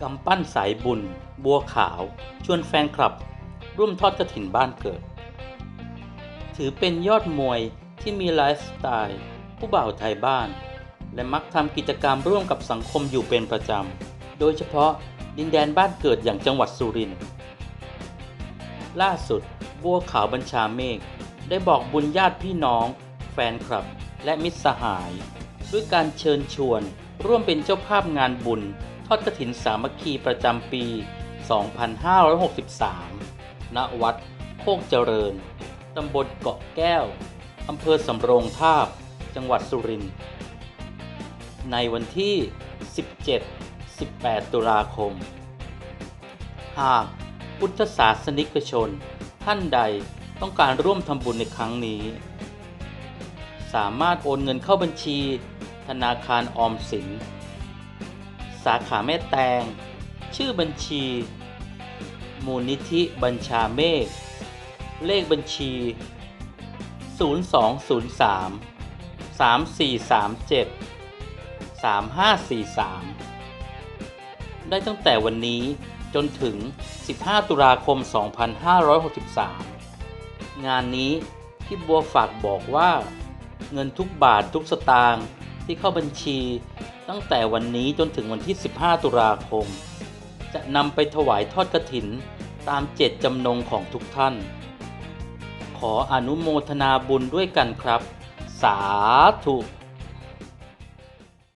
กำปั้นสายบุญ บัวขาว ชวนแฟนคลับ ร่วมทอดกระถินบ้านเกิด ถือเป็นยอดมวยที่มีไลฟ์สไตล์ ผู้บ่าวไทยบ้าน และมักทำกิจกรรมร่วมกับสังคมอยู่เป็นประจำ โดยเฉพาะดินแดนบ้านเกิดอย่างจังหวัดสุรินทร์ล่าสุด บัวขาวบัญชาเมฆได้บอกบุญญาติพี่น้อง แฟนคลับ และมิตรสหาย ด้วยการเชิญชวนร่วมเป็นเจ้าภาพงานบุญ อดกระถินสามัคคีประจำปี 2563 ณ วัดโคกเจริญ ตำบลเกาะแก้ว อำเภอสำโรงทาบ จังหวัดสุรินทร์ ในวันที่ 17-18 ตุลาคม หากพุทธศาสนิกชนท่านใดต้องการร่วมทำบุญในครั้งนี้ สามารถโอนเงินเข้าบัญชี ธนาคารออมสิน สาขาแม่แตง ชื่อบัญชี มูลนิธิบัญชาเมฆ เลขบัญชี 0203 3437 3543 ได้ตั้งแต่วันนี้จนถึง 15 ตุลาคม 2563 งานนี้พี่บัวฝากบอกว่า เงินทุกบาททุกสตางค์ ที่เข้าบัญชีตั้งแต่วันนี้จนถึงวันที่ 15 ตุลาคม จะนำไปถวายทอดกระถิน ตามเจตจำนงของทุกท่าน ขออนุโมทนาบุญด้วยกันครับ สาธุ